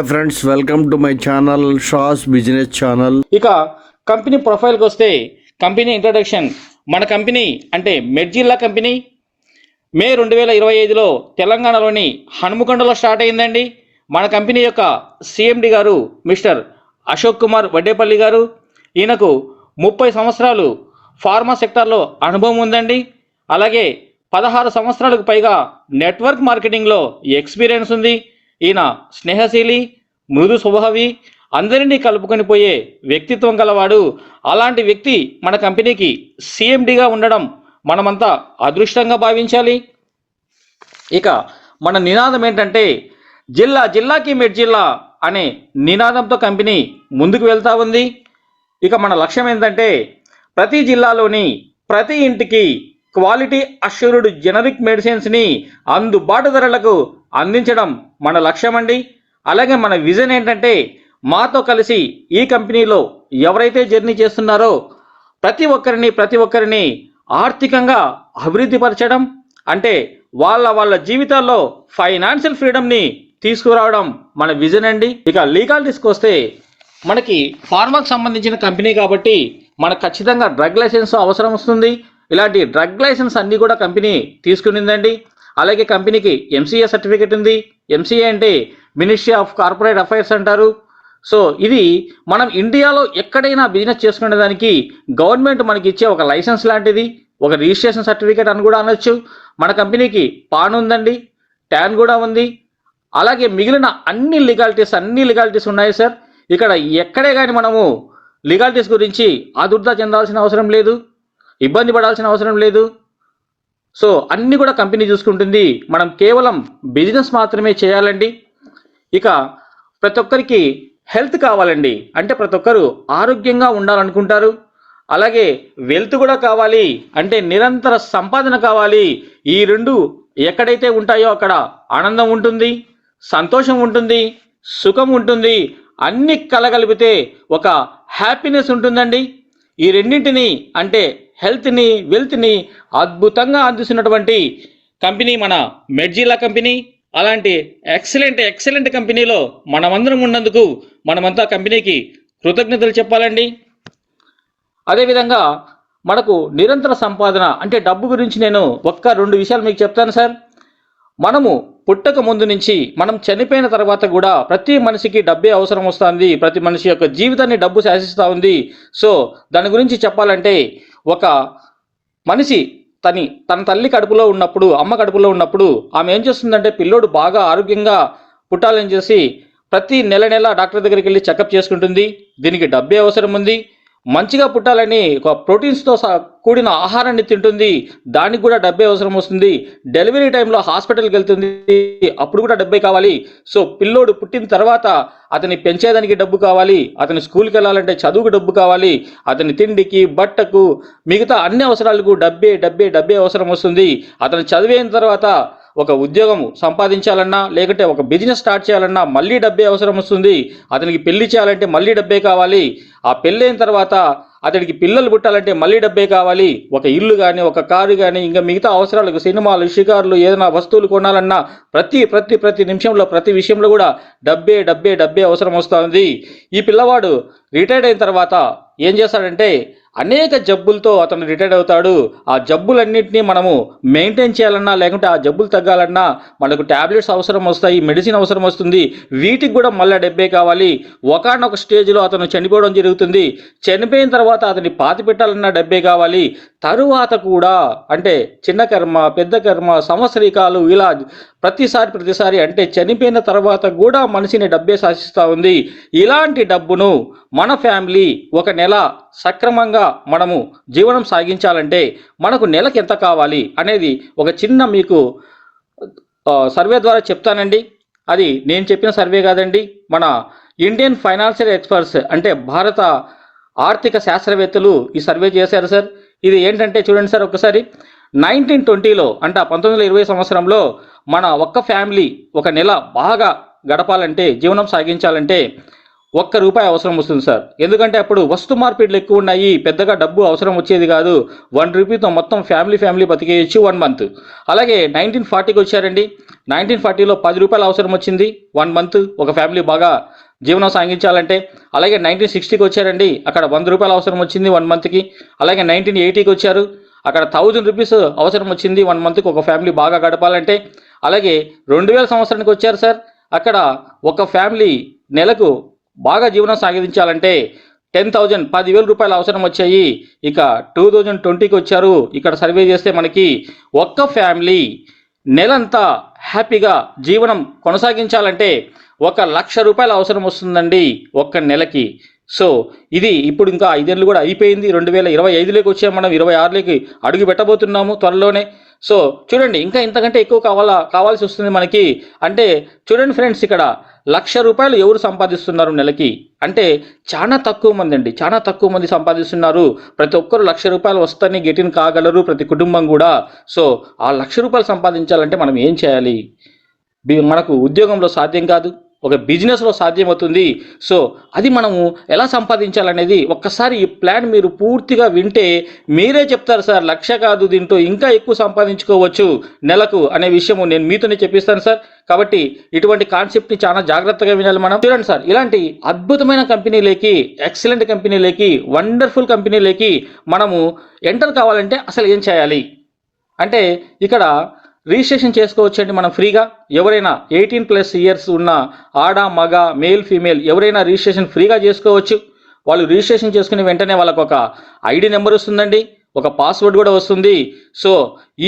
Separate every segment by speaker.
Speaker 1: Hi friends welcome to my channel షాస్ business channel
Speaker 2: ఇక company ప్రొఫైల్కి వస్తే కంపెనీ ఇంట్రొడక్షన్ మన కంపెనీ అంటే మెడ్జిల్లా కంపెనీ. మే రెండు వేల ఇరవై ఐదులో తెలంగాణలోని హనుమకొండలో స్టార్ట్ అయిందండి మన కంపెనీ యొక్క సిఎండి గారు మిస్టర్ అశోక్ కుమార్ వడ్డేపల్లి గారు. ఈయనకు ముప్పై సంవత్సరాలు ఫార్మా సెక్టార్లో అనుభవం ఉందండి. అలాగే పదహారు సంవత్సరాలకు పైగా నెట్వర్క్ మార్కెటింగ్లో ఎక్స్పీరియన్స్ ఉంది. ఈయన స్నేహశీలి మృదు స్వభావి అందరినీ కలుపుకొని పోయే వ్యక్తిత్వం గలవాడు. అలాంటి వ్యక్తి మన కంపెనీకి సీఎండిగా ఉండడం మనమంతా అదృష్టంగా భావించాలి. ఇక మన నినాదం ఏంటంటే జిల్లా జిల్లాకి మెడ్ జిల్లా అనే నినాదంతో కంపెనీ ముందుకు వెళ్తా ఉంది. ఇక మన లక్ష్యం ఏంటంటే ప్రతి జిల్లాలోని ప్రతి ఇంటికి క్వాలిటీ అష్యూర్డ్ జెనరిక్ మెడిసిన్స్ని అందుబాటు ధరలకు అందించడం. మన లక్ష్యం అండి. అలాగే మన విజన్ ఏంటంటే మాతో కలిసి ఈ కంపెనీలో ఎవరైతే జర్నీ చేస్తున్నారో ప్రతి ఒక్కరిని ప్రతి ఒక్కరిని ఆర్థికంగా అభివృద్ధి పరచడం అంటే వాళ్ళ వాళ్ళ జీవితాల్లో ఫైనాన్షియల్ ఫ్రీడమ్ని తీసుకురావడం మన విజన్ అండి. ఇక లీగాలిటీస్కి వస్తే మనకి ఫార్మాకు సంబంధించిన కంపెనీ కాబట్టి మనకు ఖచ్చితంగా డ్రగ్ లైసెన్స్ అవసరం వస్తుంది. ఇలాంటి డ్రగ్ లైసెన్స్ అన్నీ కూడా కంపెనీ తీసుకునిందండి. అలాగే కంపెనీకి ఎంసీఏ సర్టిఫికేట్ ఉంది. ఎంసీఏ అంటే మినిస్ట్రీ ఆఫ్ కార్పొరేట్ అఫైర్స్ అంటారు. సో ఇది మనం ఇండియాలో ఎక్కడైనా బిజినెస్ చేసుకునే దానికి గవర్నమెంట్ మనకి ఇచ్చే ఒక లైసెన్స్ లాంటిది ఒక రిజిస్ట్రేషన్ సర్టిఫికేట్ అని కూడా అనొచ్చు. మన కంపెనీకి పాన్ ఉందండి ట్యాన్ కూడా ఉంది. అలాగే మిగిలిన అన్ని లీగాలిటీస్ అన్ని లీగాలిటీస్ ఉన్నాయి సార్. ఇక్కడ ఎక్కడే కానీ మనము లీగాలిటీస్ గురించి ఆదుర్దా చెందాల్సిన అవసరం లేదు ఇబ్బంది పడాల్సిన అవసరం లేదు. సో అన్నీ కూడా కంపెనీ చూసుకుంటుంది. మనం కేవలం బిజినెస్ మాత్రమే చేయాలండి. ఇక ప్రతి ఒక్కరికి హెల్త్ కావాలండి. అంటే ప్రతి ఒక్కరు ఆరోగ్యంగా ఉండాలనుకుంటారు. అలాగే వెల్త్ కూడా కావాలి. అంటే నిరంతర సంపాదన కావాలి. ఈ రెండు ఎక్కడైతే ఉంటాయో అక్కడ ఆనందం ఉంటుంది సంతోషం ఉంటుంది సుఖం ఉంటుంది. అన్ని కలగలిపితే ఒక హ్యాపీనెస్ ఉంటుందండి. ఈ రెండింటిని అంటే హెల్త్ని వెల్త్ని అద్భుతంగా అందిస్తున్నటువంటి కంపెనీ మన మెడ్జిలా కంపెనీ. అలాంటి ఎక్సలెంట్ ఎక్సలెంట్ కంపెనీలో మనమందరం ఉన్నందుకు మనమంతా కంపెనీకి కృతజ్ఞతలు చెప్పాలండి. అదేవిధంగా మనకు నిరంతర సంపాదన అంటే డబ్బు గురించి నేను ఒక్క రెండు విషయాలు మీకు చెప్తాను సార్. మనము పుట్టక ముందు నుంచి మనం చనిపోయిన తర్వాత కూడా ప్రతి మనిషికి డబ్బే అవసరం వస్తుంది. ప్రతి మనిషి యొక్క జీవితాన్ని డబ్బు శాసిస్తూ ఉంది. సో దాని గురించి చెప్పాలంటే ఒక మనిషి తని తన తల్లి కడుపులో ఉన్నప్పుడు అమ్మ కడుపులో ఉన్నప్పుడు ఆమె ఏం చేస్తుందంటే పిల్లోడు బాగా ఆరోగ్యంగా పుట్టాలని చేసి ప్రతి నెల నెల డాక్టర్ దగ్గరికి వెళ్ళి చెకప్ చేసుకుంటుంది. దీనికి డబ్బే అవసరం ఉంది. మంచిగా పుట్టాలని ఒక ప్రోటీన్స్తో కూడిన ఆహారాన్ని తింటుంది. దానికి కూడా డబ్బే అవసరం వస్తుంది. డెలివరీ టైంలో హాస్పిటల్కి వెళ్తుంది. అప్పుడు కూడా డబ్బే కావాలి. సో పిల్లోడు పుట్టిన తర్వాత అతని పెంచేదానికి డబ్బు కావాలి. అతని స్కూల్కి వెళ్ళాలంటే చదువుకు డబ్బు కావాలి. అతని తిండికి బట్టకు మిగతా అన్ని అవసరాలకు డబ్బే డబ్బే డబ్బే అవసరం వస్తుంది. అతను చదివైన తర్వాత ఒక ఉద్యోగం సంపాదించాలన్నా లేకుంటే ఒక బిజినెస్ స్టార్ట్ చేయాలన్నా మళ్ళీ డబ్బే అవసరం వస్తుంది. అతనికి పెళ్ళి చేయాలంటే మళ్ళీ డబ్బే కావాలి. ఆ పెళ్ళైన తర్వాత అతడికి పిల్లలు పుట్టాలంటే మళ్ళీ డబ్బే కావాలి. ఒక ఇల్లు కానీ ఒక కారు కానీ ఇంకా మిగతా అవసరాలకు సినిమాలు షికారులు ఏదైనా వస్తువులు కొనాలన్నా ప్రతి ప్రతి ప్రతి నిమిషంలో ప్రతి విషయంలో కూడా డబ్బే డబ్బే డబ్బే అవసరం వస్తుంది. ఈ పిల్లవాడు రిటైర్డ్ అయిన తర్వాత ఏం చేస్తాడంటే అనేక జబ్బులతో అతను రిటైర్డ్ అవుతాడు. ఆ జబ్బులన్నింటినీ మనము మెయింటైన్ చేయాలన్నా లేకుంటే ఆ జబ్బులు తగ్గాలన్నా మనకు ట్యాబ్లెట్స్ అవసరం వస్తాయి మెడిసిన్ అవసరం వస్తుంది. వీటికి కూడా మళ్ళీ డబ్బే కావాలి. ఒకనొక స్టేజ్లో అతను చనిపోవడం జరుగుతుంది. చనిపోయిన తర్వాత అతని పాతి పెట్టాలన్నా డబ్బే కావాలి. తరువాత కూడా అంటే చిన్న కర్మ పెద్ద కర్మ సంవత్సరికాలు ఇలా ప్రతిసారి ప్రతిసారి అంటే చనిపోయిన తర్వాత కూడా మనిషిని డబ్బే శాసిస్తూ ఉంది. ఇలాంటి డబ్బును మన ఫ్యామిలీ ఒక నెల సక్రమంగా మనము జీవనం సాగించాలంటే మనకు నెలకు ఎంత కావాలి అనేది ఒక చిన్న మీకు సర్వే ద్వారా చెప్తానండి. అది నేను చెప్పిన సర్వే కాదండి. మన ఇండియన్ ఫైనాన్షియల్ ఎక్స్పర్ట్స్ అంటే భారత ఆర్థిక శాస్త్రవేత్తలు ఈ సర్వే చేశారు సార్. ఇది ఏంటంటే చూడండి సార్ ఒకసారి నైన్టీన్ ట్వంటీలో అంటే పంతొమ్మిది వందల ఇరవై సంవత్సరంలో మన ఒక్క ఫ్యామిలీ ఒక నెల బాగా గడపాలంటే జీవనం సాగించాలంటే ఒక్క రూపాయి అవసరం వస్తుంది సార్. ఎందుకంటే అప్పుడు వస్తు మార్పిడ్లు ఎక్కువ ఉన్నాయి పెద్దగా డబ్బు అవసరం వచ్చేది కాదు. వన్ రూపీతో మొత్తం ఫ్యామిలీ ఫ్యామిలీ బతికేయచ్చు వన్ మంత్. అలాగే నైన్టీన్ ఫార్టీకి వచ్చారండి. నైన్టీన్ ఫార్టీలో పది రూపాయలు అవసరం వచ్చింది వన్ మంత్ ఒక ఫ్యామిలీ బాగా జీవనం సాగించాలంటే. అలాగే నైన్టీన్ సిక్స్టీకి వచ్చారండి. అక్కడ వంద రూపాయలు అవసరం వచ్చింది వన్ మంత్కి. అలాగే నైన్టీన్ ఎయిటీకి వచ్చారు. అక్కడ థౌజండ్ రూపీస్ అవసరం వచ్చింది వన్ మంత్కి ఒక ఫ్యామిలీ బాగా గడపాలంటే. అలాగే రెండు వేల సంవత్సరానికి వచ్చారు సార్. అక్కడ ఒక ఫ్యామిలీ నెలకు బాగా జీవనం సాగించాలంటే టెన్ థౌజండ్ పదివేల రూపాయలు అవసరం వచ్చాయి. ఇక టూ థౌజండ్ ట్వంటీకి వచ్చారు. ఇక్కడ సర్వే చేస్తే మనకి ఒక్క ఫ్యామిలీ నెలంతా హ్యాపీగా జీవనం కొనసాగించాలంటే ఒక లక్ష రూపాయలు అవసరం వస్తుందండి ఒక్క నెలకి. సో ఇది ఇప్పుడు ఇంకా ఐదేళ్ళు కూడా అయిపోయింది. రెండు వేల ఇరవై ఐదులోకి వచ్చాము మనం ఇరవై ఆరులోకి అడుగు పెట్టబోతున్నాము త్వరలోనే. సో చూడండి ఇంకా ఇంతకంటే ఎక్కువ కావాలా కావాల్సి వస్తుంది మనకి. అంటే చూడండి ఫ్రెండ్స్ ఇక్కడ లక్ష రూపాయలు ఎవరు సంపాదిస్తున్నారు నెలకి? అంటే చాలా తక్కువ మంది అండి చాలా తక్కువ మంది సంపాదిస్తున్నారు. ప్రతి ఒక్కరు లక్ష రూపాయలు వస్తాయని గెటిన్ కాగలరు ప్రతి కుటుంబం కూడా. సో ఆ లక్ష రూపాయలు సంపాదించాలంటే మనం ఏం చేయాలి? మనకు ఉద్యోగంలో సాధ్యం కాదు. ఒక బిజినెస్లో సాధ్యమవుతుంది. సో అది మనము ఎలా సంపాదించాలనేది ఒక్కసారి ఈ ప్లాన్ మీరు పూర్తిగా వింటే మీరే చెప్తారు సార్ లక్ష కాదు దీంట్లో ఇంకా ఎక్కువ సంపాదించుకోవచ్చు నెలకు అనే విషయము నేను మీతోనే చెప్పిస్తాను సార్. కాబట్టి ఇటువంటి కాన్సెప్ట్ని చాలా జాగ్రత్తగా వినాలి మనం. చూడండి సార్ ఇలాంటి అద్భుతమైన కంపెనీలకి ఎక్సలెంట్ కంపెనీలకి వండర్ఫుల్ కంపెనీలకి మనము ఎంటర్ కావాలంటే అసలు ఏం చేయాలి? అంటే ఇక్కడ రిజిస్ట్రేషన్ చేసుకోవచ్చండి మనం ఫ్రీగా. ఎవరైనా ఎయిటీన్ ప్లస్ ఇయర్స్ ఉన్న ఆడ మగ మేల్ ఫీమేల్ ఎవరైనా రిజిస్ట్రేషన్ ఫ్రీగా చేసుకోవచ్చు. వాళ్ళు రిజిస్ట్రేషన్ చేసుకునే వెంటనే వాళ్ళకు ఒక ఐడి నెంబర్ వస్తుందండి. ఒక పాస్వర్డ్ కూడా వస్తుంది. సో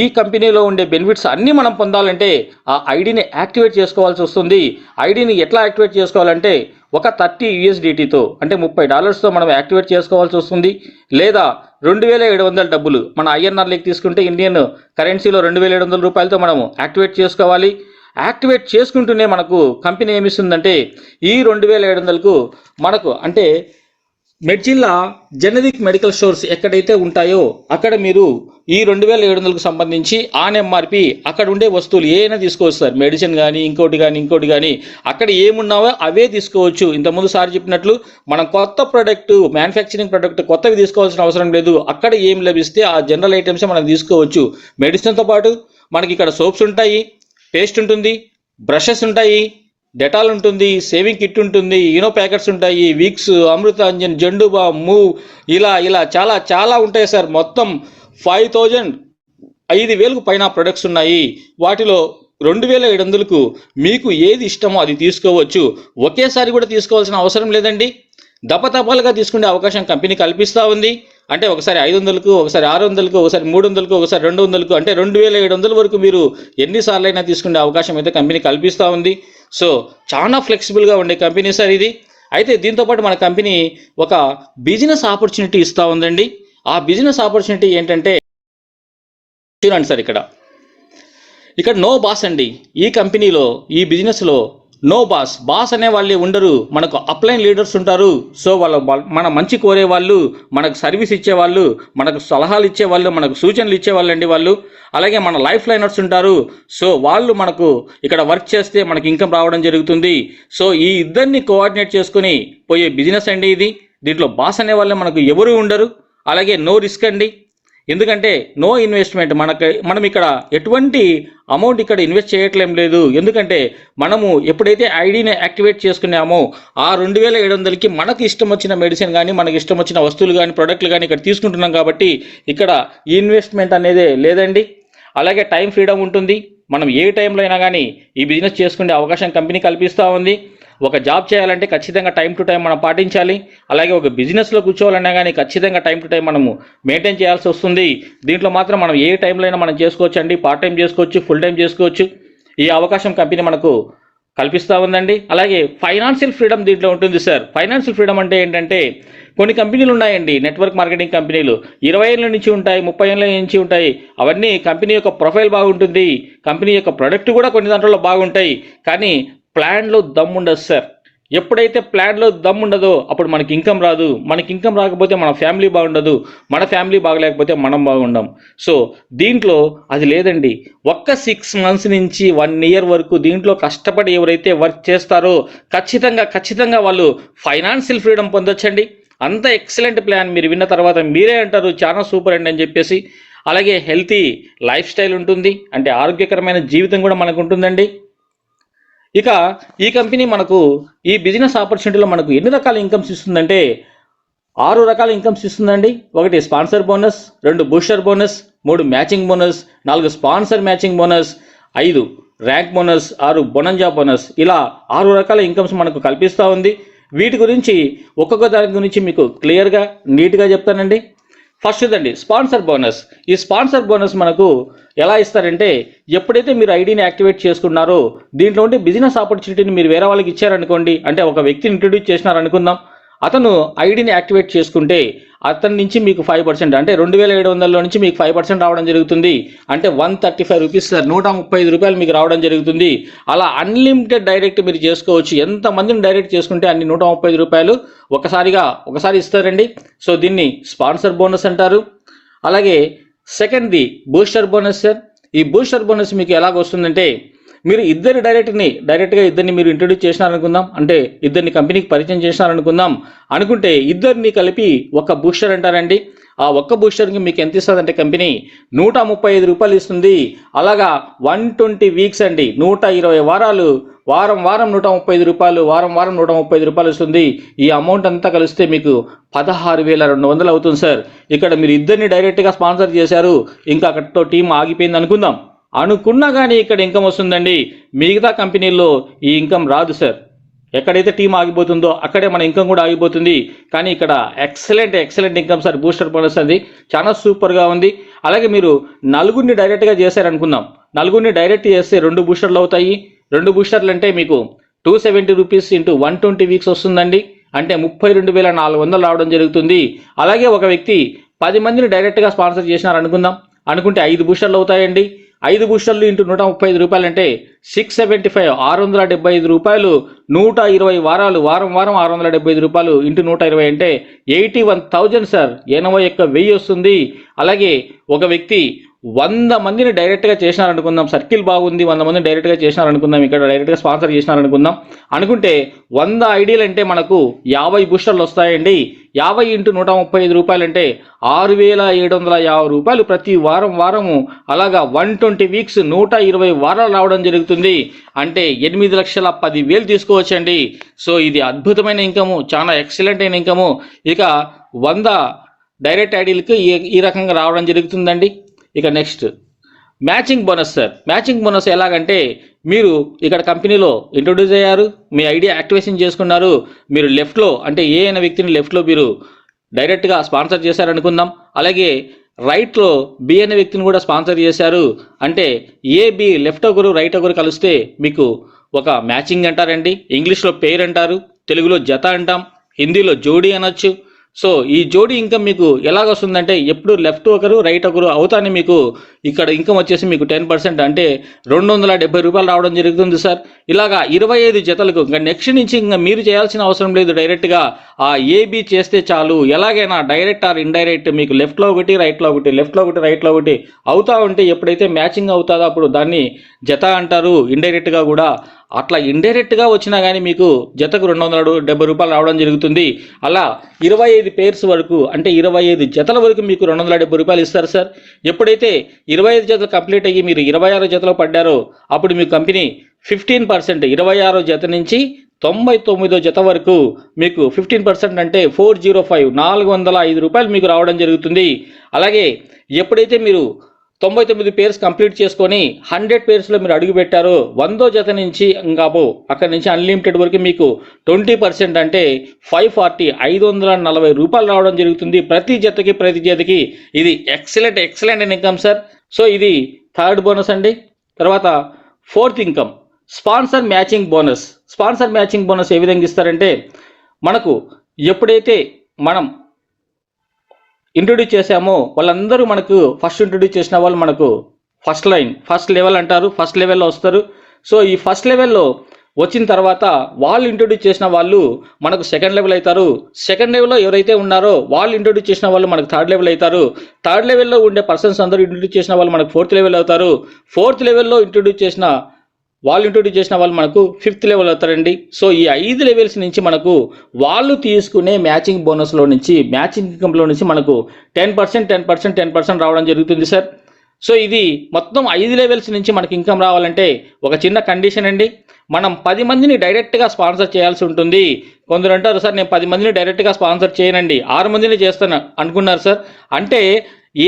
Speaker 2: ఈ కంపెనీలో ఉండే బెనిఫిట్స్ అన్నీ మనం పొందాలంటే ఆ ఐడిని యాక్టివేట్ చేసుకోవాల్సి వస్తుంది. ఐడిని ఎట్లా యాక్టివేట్ చేసుకోవాలంటే ఒక థర్టీ యూఎస్డిటీతో అంటే ముప్పై డాలర్స్తో మనం యాక్టివేట్ చేసుకోవాల్సి వస్తుంది. లేదా రెండు వేల ఏడు వందల డబ్బులు మన ఐఎన్ఆర్ లెక్క తీసుకుంటే ఇండియన్ కరెన్సీలో రెండు వేల ఏడు వందల రూపాయలతో మనము యాక్టివేట్ చేసుకోవాలి. యాక్టివేట్ చేసుకుంటూనే మనకు కంపెనీ ఏమిస్తుందంటే ఈ రెండు వేల ఏడు వందలకు మనకు అంటే మెడ్జిల్లా జెనరిక్ మెడికల్ స్టోర్స్ ఎక్కడైతే ఉంటాయో అక్కడ మీరు ఈ రెండు వేల ఏడు వందలకు సంబంధించి ఆన్ ఎంఆర్పి అక్కడ ఉండే వస్తువులు ఏమైనా తీసుకోవచ్చు సార్. మెడిసిన్ కానీ ఇంకోటి కానీ ఇంకోటి కానీ అక్కడ ఏమున్నావో అవే తీసుకోవచ్చు. ఇంతకుముందు సార్ చెప్పినట్లు మనం కొత్త ప్రోడక్ట్ మ్యానుఫ్యాక్చరింగ్ ప్రోడక్ట్ కొత్తవి తీసుకోవాల్సిన అవసరం లేదు. అక్కడ ఏం లభిస్తే ఆ జనరల్ ఐటమ్సే మనం తీసుకోవచ్చు. మెడిసిన్తో పాటు మనకి ఇక్కడ సోప్స్ ఉంటాయి పేస్ట్ ఉంటుంది బ్రషెస్ ఉంటాయి డెటాల్ ఉంటుంది సేవింగ్ కిట్ ఉంటుంది ఈనో ప్యాకెట్స్ ఉంటాయి Vicks Amrutanjan Zandu balm Moov ఇలా ఇలా చాలా చాలా ఉంటాయి సార్. మొత్తం ఫైవ్ థౌజండ్ ఐదు వేలకు పైన ప్రొడక్ట్స్ ఉన్నాయి. వాటిలో రెండు వేల ఏడు వందలకు మీకు ఏది ఇష్టమో అది తీసుకోవచ్చు. ఒకేసారి కూడా తీసుకోవాల్సిన అవసరం లేదండి. దపతపాలుగా తీసుకునే అవకాశం కంపెనీ కల్పిస్తూ ఉంది. అంటే ఒకసారి ఐదు వందలకు ఒకసారి ఆరు వందలకు ఒకసారి మూడు వందలకు ఒకసారి రెండు వందలకు అంటే రెండు వేల ఏడు వందల వరకు మీరు ఎన్నిసార్లు అయినా తీసుకునే అవకాశం అయితే కంపెనీ కల్పిస్తూ ఉంది. సో చాలా ఫ్లెక్సిబుల్గా ఉండే కంపెనీ సార్ ఇది. అయితే దీంతోపాటు మన కంపెనీ ఒక బిజినెస్ ఆపర్చునిటీ ఇస్తూ ఉందండి. ఆ బిజినెస్ ఆపర్చునిటీ ఏంటంటే చూడండి సార్ ఇక్కడ. ఇక్కడ నో బాస్ అండి. ఈ కంపెనీలో ఈ బిజినెస్లో నో బాస్ బాస్ అనే వాళ్ళే ఉండరు. మనకు అప్లైన్ లీడర్స్ ఉంటారు. సో వాళ్ళ మన మంచి కోరే వాళ్ళు మనకు సర్వీస్ ఇచ్చే వాళ్ళు మనకు సలహాలు ఇచ్చే వాళ్ళు మనకు సూచనలు ఇచ్చేవాళ్ళు అండి వాళ్ళు. అలాగే మన లైఫ్ లైనర్స్ ఉంటారు. సో వాళ్ళు మనకు ఇక్కడ వర్క్ చేస్తే మనకి ఇన్కమ్ రావడం జరుగుతుంది. సో ఈ ఇద్దరిని కోఆర్డినేట్ చేసుకుని పోయే బిజినెస్ అండి ఇది. దీంట్లో బాస్ అనే వాళ్ళు మనకు ఎవరు ఉండరు. అలాగే నో రిస్క్ అండి. ఎందుకంటే నో ఇన్వెస్ట్మెంట్ మనకి మనం ఇక్కడ ఎటువంటి అమౌంట్ ఇక్కడ ఇన్వెస్ట్ చేయట్లేం లేదు. ఎందుకంటే మనము ఎప్పుడైతే ఐడిని యాక్టివేట్ చేసుకున్నామో ఆ రెండు వేల ఏడు వందలకి మనకు ఇష్టం వచ్చిన మెడిసిన్ కానీ మనకి ఇష్టం వచ్చిన వస్తువులు కానీ ప్రొడక్ట్లు కానీ ఇక్కడ తీసుకుంటున్నాం కాబట్టి ఇక్కడ ఇన్వెస్ట్మెంట్ అనేది లేదండి. అలాగే టైం ఫ్రీడమ్ ఉంటుంది. మనం ఏ టైంలో అయినా కానీ ఈ బిజినెస్ చేసుకునే అవకాశం కంపెనీ కల్పిస్తూ ఉంది. ఒక జాబ్ చేయాలంటే ఖచ్చితంగా టైం టు టైం మనం పాటించాలి. అలాగే ఒక బిజినెస్లో కూర్చోవాలన్నా కానీ ఖచ్చితంగా టైం టు టైం మనము మెయింటైన్ చేయాల్సి వస్తుంది. దీంట్లో మాత్రం మనం ఏ టైంలో అయినా మనం చేసుకోవచ్చు అండి పార్ట్ టైం చేసుకోవచ్చు ఫుల్ టైం చేసుకోవచ్చు. ఈ అవకాశం కంపెనీ మనకు కల్పిస్తూ ఉందండి. అలాగే ఫైనాన్షియల్ ఫ్రీడమ్ దీంట్లో ఉంటుంది సార్. ఫైనాన్షియల్ ఫ్రీడమ్ అంటే ఏంటంటే కొన్ని కంపెనీలు ఉన్నాయండి. నెట్వర్క్ మార్కెటింగ్ కంపెనీలు ఇరవై ఏళ్ళ నుంచి ఉంటాయి ముప్పై ఏళ్ళ నుంచి ఉంటాయి. అవన్నీ కంపెనీ యొక్క ప్రొఫైల్ బాగుంటుంది. కంపెనీ యొక్క ప్రొడక్ట్ కూడా కొన్ని దాంట్లో బాగుంటాయి. కానీ ప్లాన్లో దమ్ముండదు సార్ ఎప్పుడైతే ప్లాన్లో దమ్ ఉండదో అప్పుడు మనకి ఇన్కమ్ రాదు. మనకి ఇన్కమ్ రాకపోతే మన ఫ్యామిలీ బాగుండదు. మన ఫ్యామిలీ బాగలేకపోతే మనం బాగుండం. సో దీంట్లో అది లేదండి. ఒక్క సిక్స్ మంత్స్ నుంచి వన్ ఇయర్ వరకు దీంట్లో కష్టపడి ఎవరైతే వర్క్ చేస్తారో ఖచ్చితంగా ఖచ్చితంగా వాళ్ళు ఫైనాన్షియల్ ఫ్రీడమ్ పొందొచ్చండి. అంత ఎక్సలెంట్ ప్లాన్ మీరు విన్న తర్వాత మీరే అంటారు చాలా సూపర్ అండి అని చెప్పేసి. అలాగే హెల్తీ లైఫ్ స్టైల్ ఉంటుంది. అంటే ఆరోగ్యకరమైన జీవితం కూడా మనకు ఉంటుందండి. ఇక ఈ కంపెనీ మనకు ఈ బిజినెస్ ఆపర్చునిటీలో మనకు ఎన్ని రకాల ఇన్కమ్స్ ఇస్తుందంటే ఆరు రకాల ఇన్కమ్స్ ఇస్తుందండి. ఒకటి స్పాన్సర్ బోనస్ రెండు బూస్టర్ బోనస్ మూడు మ్యాచింగ్ బోనస్ నాలుగు స్పాన్సర్ మ్యాచింగ్ బోనస్ ఐదు ర్యాంక్ బోనస్ ఆరు బొనంజా బోనస్. ఇలా ఆరు రకాల ఇన్కమ్స్ మనకు కల్పిస్తూ ఉంది. వీటి గురించి ఒక్కొక్క దాని గురించి మీకు క్లియర్గా నీట్గా చెప్తానండి. ఫస్ట్ ఇదండి స్పాన్సర్ బోనస్ ఈ స్పాన్సర్ బోనస్ మనకు ఎలా ఇస్తారంటే ఎప్పుడైతే మీరు ఐడిని యాక్టివేట్ చేసుకున్నారో దీంట్లో ఉండే బిజినెస్ ఆపర్చునిటీని మీరు వేరే వాళ్ళకి ఇచ్చారనుకోండి అంటే ఒక వ్యక్తిని ఇంట్రడ్యూస్ చేసినారనుకుందాం అతను ఐడిని యాక్టివేట్ చేసుకుంటే అతని నుంచి మీకు ఫైవ్ పర్సెంట్ అంటే రెండు వేల ఏడు వందల నుంచి మీకు ఫైవ్ పర్సెంట్ రావడం జరుగుతుంది. అంటే one thirty five rupees sir నూట ముప్పై ఐదు రూపాయలు మీకు రావడం జరుగుతుంది. అలా అన్లిమిటెడ్ డైరెక్ట్ మీరు చేసుకోవచ్చు. ఎంతమందిని డైరెక్ట్ చేసుకుంటే అన్ని నూట ముప్పై ఐదు రూపాయలు ఒకసారిగా ఒకసారి ఇస్తారండి. సో దీన్ని స్పాన్సర్ బోనస్ అంటారు. అలాగే సెకండ్ది బూస్టర్ బోనస్ సార్ ఈ బూస్టర్ బోనస్ మీకు ఎలాగొస్తుందంటే మీరు ఇద్దరు డైరెక్ట్ని డైరెక్ట్గా ఇద్దరిని మీరు ఇంట్రడ్యూస్ చేసినారనుకుందాం. అంటే ఇద్దరిని కంపెనీకి పరిచయం చేసినారనుకుందాం. అనుకుంటే ఇద్దరిని కలిపి ఒక బూస్టర్ అంటారండి. ఆ ఒక్క బూస్టర్కి మీకు ఎంత ఇస్తుందంటే కంపెనీ నూట ముప్పై ఐదు రూపాయలు ఇస్తుంది. అలాగా వన్ ట్వంటీ వీక్స్ అండి. నూట ఇరవై వారాలు. వారం వారం నూట ముప్పై ఐదు రూపాయలు వారం వారం నూట ముప్పై ఐదు రూపాయలు వస్తుంది ఈ అమౌంట్ అంతా కలిస్తే మీకు పదహారు వేల రెండు వందలు అవుతుంది సార్ ఇక్కడ మీరు ఇద్దరిని డైరెక్ట్గా స్పాన్సర్ చేశారు. ఇంకా అక్కడితో టీం ఆగిపోయింది అనుకుందాం. అనుకున్నా కానీ ఇక్కడ ఇన్కమ్ వస్తుందండి. మిగతా కంపెనీల్లో ఈ ఇన్కమ్ రాదు సార్ ఎక్కడైతే టీం ఆగిపోతుందో అక్కడే మన ఇన్కమ్ కూడా ఆగిపోతుంది. కానీ ఇక్కడ excellent excellent income sir booster bonus అది. చాలా సూపర్గా ఉంది. అలాగే మీరు నలుగురిని డైరెక్ట్గా చేశారనుకుందాం. నలుగురిని డైరెక్ట్ చేస్తే రెండు బూస్టర్లు అవుతాయి. రెండు బూస్టర్లు అంటే మీకు two seventy rupees into one twenty weeks వస్తుందండి. అంటే ముప్పై రెండు వేల నాలుగు వందలు రావడం జరుగుతుంది. అలాగే ఒక వ్యక్తి పది మందిని డైరెక్ట్గా స్పాన్సర్ చేసినారు అనుకుందాం అనుకుంటే ఐదు బూస్టర్లు అవుతాయండి. ఐదు బుషల్లు ఇంటూ నూట ముప్పై ఐదు రూపాయలు అంటే సిక్స్ సెవెంటీ ఫైవ్ ఆరు వందల డెబ్బై ఐదు రూపాయలు. నూట ఇరవై వారాలు వారం వారం ఆరు వందల డెబ్బై ఐదు రూపాయలు ఇంటూ నూట ఇరవై అంటే ఎయిటీ వన్ థౌజండ్ సార్. ఎనభై ఒక్క వెయ్యి వస్తుంది. అలాగే ఒక వ్యక్తి వంద మందిని డైరెక్ట్గా చేసినారనుకుందాం. సర్కిల్ బాగుంది వంద మందిని డైరెక్ట్గా చేసినారనుకుందాం. ఇక్కడ డైరెక్ట్గా స్పాన్సర్ చేసినారనుకుందాం. అనుకుంటే వంద ఐడీలు అంటే మనకు యాభై బూస్టర్లు వస్తాయండి. యాభై ఇంటూ నూట ముప్పై ఐదు రూపాయలు అంటే ఆరు వేల ఏడు వందల యాభై రూపాయలు ప్రతి వారం వారము. అలాగా వన్ ట్వంటీ వీక్స్ నూట ఇరవై వారాలు రావడం జరుగుతుంది. అంటే ఎనిమిది లక్షల పది వేలు తీసుకోవచ్చండి. సో ఇది అద్భుతమైన ఇన్కము చాలా ఎక్సలెంట్ అయిన ఇన్కము ఇక వంద డైరెక్ట్ ఐడీలకి ఈ ఈ రకంగా రావడం జరుగుతుందండి. ఇక next. Matching bonus sir. Matching bonus ఎలాగంటే మీరు ఇక్కడ కంపెనీలో ఇంట్రొడ్యూస్ అయ్యారు మీ ఐడియా యాక్టివేషన్ చేసుకున్నారు మీరు లెఫ్ట్లో అంటే ఏ అయిన వ్యక్తిని లెఫ్ట్లో మీరు డైరెక్ట్గా స్పాన్సర్ చేశారనుకుందాం. అలాగే రైట్లో బి అనే వ్యక్తిని కూడా స్పాన్సర్ చేశారు. అంటే ఏ బి లెఫ్ట్ ఒకరు రైట్ ఒకరు కలిస్తే మీకు ఒక మ్యాచింగ్ అంటారండి. ఇంగ్లీష్లో పేరు అంటారు తెలుగులో జత అంటాం హిందీలో జోడీ అనొచ్చు సో ఈ జోడీ ఇంకా మీకు ఎలాగొస్తుందంటే ఎప్పుడు లెఫ్ట్ ఒకరు రైట్ ఒకరు అవుతానే మీకు ఇక్కడ ఇన్కమ్ వచ్చేసి మీకు టెన్ పర్సెంట్ అంటే రెండు వందల డెబ్బై రూపాయలు రావడం జరుగుతుంది సార్. ఇలాగా ఇరవై ఐదు జతలకు ఇంకా నెక్స్ట్ నుంచి ఇంకా మీరు చేయాల్సిన అవసరం లేదు డైరెక్ట్గా ఆ ఏబి చేస్తే చాలు. ఎలాగైనా డైరెక్ట్ ఆర్ ఇండైరెక్ట్ మీకు లెఫ్ట్లో ఒకటి రైట్లో ఒకటి లెఫ్ట్లో ఒకటి రైట్లో ఒకటి అవుతా ఉంటే ఎప్పుడైతే మ్యాచింగ్ అవుతుందో అప్పుడు దాన్ని జత అంటారు. ఇండైరెక్ట్గా కూడా అట్లా ఇండైరెక్ట్గా వచ్చినా కానీ మీకు జతకు రెండు వందల డెబ్బై రూపాయలు రావడం జరుగుతుంది. అలా ఇరవై ఐదు పేర్స్ వరకు అంటే ఇరవై ఐదు జతల వరకు మీకు రెండు వందల డెబ్బై రూపాయలు ఇస్తారు సార్. ఎప్పుడైతే ఇరవై ఐదు జతలు కంప్లీట్ అయ్యి మీరు ఇరవై ఆరు జతలో పడ్డారు అప్పుడు మీ కంపెనీ ఫిఫ్టీన్ పర్సెంట్ ఇరవై ఆరో జత నుంచి తొంభై తొమ్మిదో జత వరకు మీకు ఫిఫ్టీన్ పర్సెంట్ అంటే ఫోర్ జీరో ఫైవ్ నాలుగు వందల ఐదు రూపాయలు మీకు రావడం జరుగుతుంది. అలాగే ఎప్పుడైతే మీరు తొంభై తొమ్మిది పేర్స్ కంప్లీట్ చేసుకొని హండ్రెడ్ పేర్స్లో మీరు అడుగు పెట్టారో వందో జత నుంచి ఇంకాపో అక్కడ నుంచి అన్లిమిటెడ్ వరకు మీకు ట్వంటీ పర్సెంట్ అంటే ఫైవ్ ఫార్టీ ఐదు వందల నలభై రూపాయలు రావడం జరుగుతుంది. ప్రతి జతకి ప్రతి జతకి ఇది excellent excellent income sir so ఇది థర్డ్ బోనస్ అండి. తర్వాత fourth income sponsor matching bonus. Sponsor matching bonus ఏ విధంగా ఇస్తారంటే మనకు ఎప్పుడైతే మనం ఇంట్రొడ్యూస్ చేసామో వాళ్ళందరూ మనకు ఫస్ట్ ఇంట్రొడ్యూస్ చేసిన వాళ్ళు మనకు ఫస్ట్ లైన్ ఫస్ట్ లెవెల్ అంటారు ఫస్ట్ లెవెల్లో వస్తారు. సో ఈ ఫస్ట్ లెవెల్లో వచ్చిన తర్వాత వాళ్ళు ఇంట్రొడ్యూస్ చేసిన వాళ్ళు మనకు సెకండ్ లెవెల్ అవుతారు. సెకండ్ లెవెల్లో ఎవరైతే ఉన్నారో వాళ్ళు ఇంట్రొడ్యూస్ చేసిన వాళ్ళు మనకు థర్డ్ లెవెల్ అవుతారు. థర్డ్ లెవెల్లో ఉండే పర్సన్స్ అందరూ ఇంట్రొడ్యూస్ చేసిన వాళ్ళు మనకు ఫోర్త్ లెవెల్ అవుతారు. ఫోర్త్ లెవెల్లో ఇంట్రొడ్యూస్ చేసిన వాళ్ళు ఇంట్రొడ్యూస్ చేసిన వాళ్ళు మనకు ఫిఫ్త్ లెవెల్ అవుతారండి. సో ఈ ఐదు లెవెల్స్ నుంచి మనకు వాళ్ళు తీసుకునే మ్యాచింగ్ బోనస్లో నుంచి మ్యాచింగ్ ఇన్కంలో నుంచి మనకు ten percent ten percent ten percent రావడం జరుగుతుంది సార్ సో ఇది మొత్తం ఐదు లెవెల్స్ నుంచి మనకి ఇన్కమ్ రావాలంటే ఒక చిన్న కండిషన్ అండి. మనం పది మందిని డైరెక్ట్గా స్పాన్సర్ చేయాల్సి ఉంటుంది. కొందరు అంటారు సార్ నేను పది మందిని డైరెక్ట్గా స్పాన్సర్ చేయనండి. ఆరు మందిని చేస్తాను అనుకున్నారు సార్. అంటే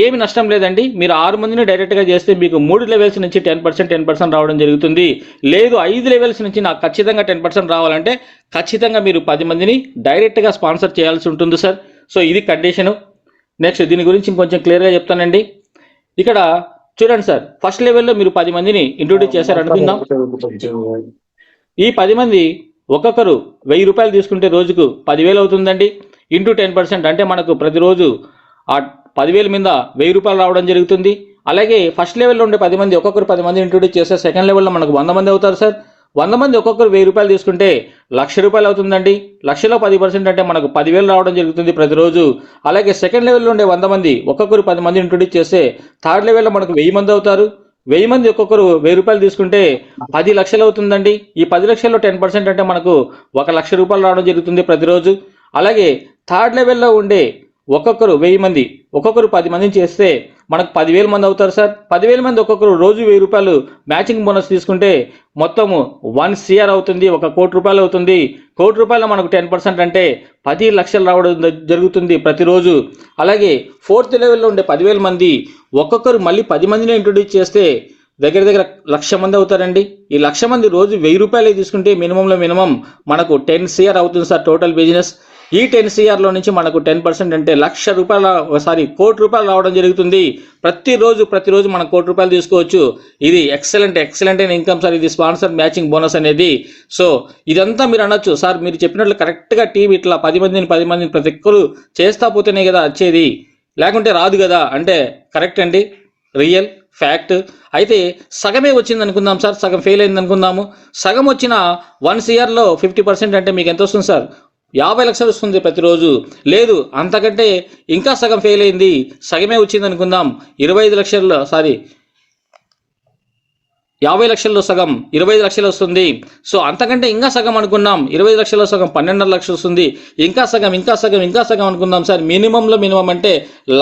Speaker 2: ఏమి నష్టం లేదండి. మీరు ఆరు మందిని డైరెక్ట్గా చేస్తే మీకు మూడు లెవెల్స్ నుంచి టెన్ పర్సెంట్ టెన్ పర్సెంట్ రావడం జరుగుతుంది. లేదు ఐదు లెవెల్స్ నుంచి నాకు ఖచ్చితంగా టెన్ పర్సెంట్ రావాలంటే ఖచ్చితంగా మీరు పది మందిని డైరెక్ట్గా స్పాన్సర్ చేయాల్సి ఉంటుంది సార్. సో ఇది కండిషను నెక్స్ట్ దీని గురించి ఇంకొంచెం క్లియర్గా చెప్తానండి. ఇక్కడ చూడండి సార్ ఫస్ట్ లెవెల్లో మీరు పది మందిని ఇంట్రొడ్యూస్ చేశారు అనుకుందాం. ఈ పది మంది ఒక్కొక్కరు వెయ్యి రూపాయలు తీసుకుంటే రోజుకు పదివేలు అవుతుందండి. ఇంటూ టెన్ పర్సెంట్ అంటే మనకు ప్రతిరోజు ఆ పదివేల మీద వెయ్యి రూపాయలు రావడం జరుగుతుంది. అలాగే ఫస్ట్ లెవెల్లో ఉండే పది మంది ఒక్కొక్కరు పది మంది ఇంట్రొడ్యూస్ చేస్తే సెకండ్ లెవెల్లో మనకు వంద మంది అవుతారు సార్. వంద మంది ఒక్కొక్కరు వెయ్యి రూపాయలు తీసుకుంటే లక్ష రూపాయలు అవుతుందండి. లక్షలో పది పర్సెంట్ అంటే మనకు పదివేలు రావడం జరుగుతుంది ప్రతిరోజు. అలాగే సెకండ్ లెవెల్లో ఉండే వంద మంది ఒక్కొక్కరు పది మంది ఇంట్రొడ్యూస్ చేస్తే థర్డ్ లెవెల్లో మనకు వెయ్యి మంది అవుతారు. వెయ్యి మంది ఒక్కొక్కరు వెయ్యి రూపాయలు తీసుకుంటే పది లక్షలు అవుతుందండి. ఈ పది లక్షల్లో టెన్ పర్సెంట్ అంటే మనకు ఒక లక్ష రూపాయలు రావడం జరుగుతుంది ప్రతిరోజు. అలాగే థర్డ్ లెవెల్లో ఉండే ఒక్కొక్కరు వెయ్యి మంది ఒక్కొక్కరు పది మందిని చేస్తే మనకు పదివేల మంది అవుతారు సార్. పదివేల మంది ఒక్కొక్కరు రోజు వెయ్యి రూపాయలు మ్యాచింగ్ బోనస్ తీసుకుంటే మొత్తము వన్ సిఆర్ అవుతుంది ఒక కోటి రూపాయలు అవుతుంది. కోటి రూపాయలు మనకు టెన్ పర్సెంట్ అంటే పది లక్షలు రావడం జరుగుతుంది ప్రతిరోజు. అలాగే ఫోర్త్ లెవెల్లో ఉండే పదివేల మంది ఒక్కొక్కరు మళ్ళీ పది మందిని ఇంట్రొడ్యూస్ చేస్తే దగ్గర దగ్గర లక్ష మంది అవుతారండి. ఈ లక్ష మంది రోజు వెయ్యి రూపాయలే తీసుకుంటే మినిమంలో మినిమం మనకు టెన్ సిఆర్ అవుతుంది సార్ టోటల్ బిజినెస్ ఈ టెన్ సిఆర్లో నుంచి మనకు టెన్ పర్సెంట్ అంటే లక్ష రూపాయల సారీ కోటి రూపాయలు రావడం జరుగుతుంది. ప్రతిరోజు ప్రతిరోజు మనం కోటి రూపాయలు తీసుకోవచ్చు. ఇది ఎక్సలెంట్ ఎక్సలెంట్ అయిన ఇన్కమ్ సార్. ఇది స్పాన్సర్ మ్యాచింగ్ బోనస్ అనేది. సో ఇదంతా మీరు అనొచ్చు. సార్ మీరు చెప్పినట్లు కరెక్ట్గా టీం ఇట్లా పది మందిని పది మందిని ప్రతి ఒక్కరు చేస్తా పోతేనే కదా వచ్చేది. లేకుంటే రాదు కదా. అంటే కరెక్ట్ అండి. Real fact. అయితే సగమే వచ్చింది అనుకుందాం సార్. సగం ఫెయిల్ అయింది అనుకుందాము. సగం వచ్చిన వన్ సిఆర్లో ఫిఫ్టీ పర్సెంట్ అంటే మీకు ఎంత వస్తుంది సార్? యాభై లక్షలు వస్తుంది ప్రతిరోజు. లేదు అంతకంటే ఇంకా సగం ఫెయిల్ అయింది. సగమే వచ్చింది అనుకుందాం ఇరవై ఐదు లక్షల్లో సారీ యాభై లక్షల్లో సగం ఇరవై ఐదు లక్షలు వస్తుంది. సో అంతకంటే ఇంకా సగం అనుకున్నాం ఇరవై లక్షల్లో సగం పన్నెండున్నర లక్షలు వస్తుంది. ఇంకా సగం ఇంకా సగం ఇంకా సగం అనుకుందాం సార్. మినిమంలో మినిమం అంటే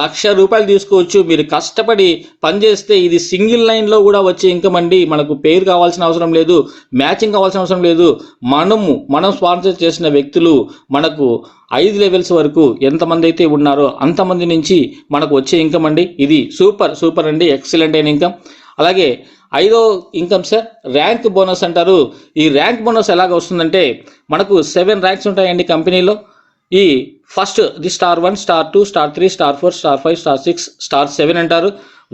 Speaker 2: లక్ష రూపాయలు తీసుకోవచ్చు. మీరు కష్టపడి పనిచేస్తే ఇది సింగిల్ లైన్లో కూడా వచ్చే ఇన్కమ్ అండి. మనకు పేరు కావాల్సిన అవసరం లేదు మ్యాచింగ్ కావాల్సిన అవసరం లేదు. మనము మనం స్పాన్సర్ చేసిన వ్యక్తులు మనకు ఐదు లెవెల్స్ వరకు ఎంతమంది అయితే ఉన్నారో అంతమంది నుంచి మనకు వచ్చే ఇన్కమ్ అండి. ఇది సూపర్ సూపర్ అండి. ఎక్సలెంట్ అయిన ఇన్కమ్ అలాగే ఐదో ఇన్కమ్ సార్ ర్యాంక్ బోనస్ అంటారు. ఈ ర్యాంక్ బోనస్ ఎలాగ వస్తుందంటే మనకు సెవెన్ ర్యాంక్స్ ఉంటాయండి కంపెనీలో. ఈ first the star one star two star three star four star five star six star seven అంటారు.